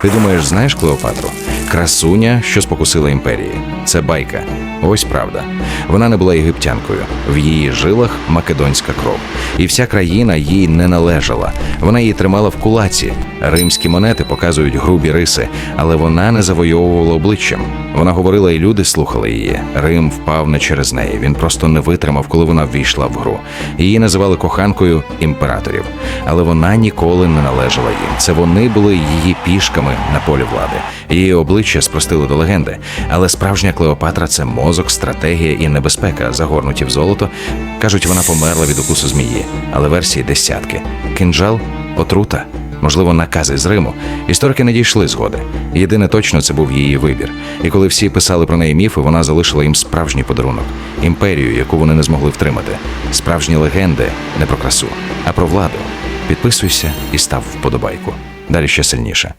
Ти думаєш, знаєш Клеопатру? Красуня, що спокусила імперії. Це байка. Ось правда. Вона не була єгиптянкою. В її жилах македонська кров. І вся країна їй не належала. Вона її тримала в кулаці. Римські монети показують грубі риси, але вона не завойовувала обличчям. Вона говорила, і люди слухали її. Рим впав не через неї. Він просто не витримав, коли вона ввійшла в гру. Її називали коханкою імператорів. Але вона ніколи не належала їм. Це вони були її пішками на полі влади. Її обличчя спростили до легенди. Але справжня Клеопатра це мозок, стратегія і небезпека, загорнуті в золото. Кажуть, вона померла від укусу змії, але версії десятки. Кинджал, отрута. Можливо, накази з Риму. Історики не дійшли згоди. Єдине точно це був її вибір. І коли всі писали про неї міфи, вона залишила їм справжній подарунок імперію, яку вони не змогли втримати. Справжні легенди не про красу, а про владу. Підписуйся і став вподобайку. Далі ще сильніше.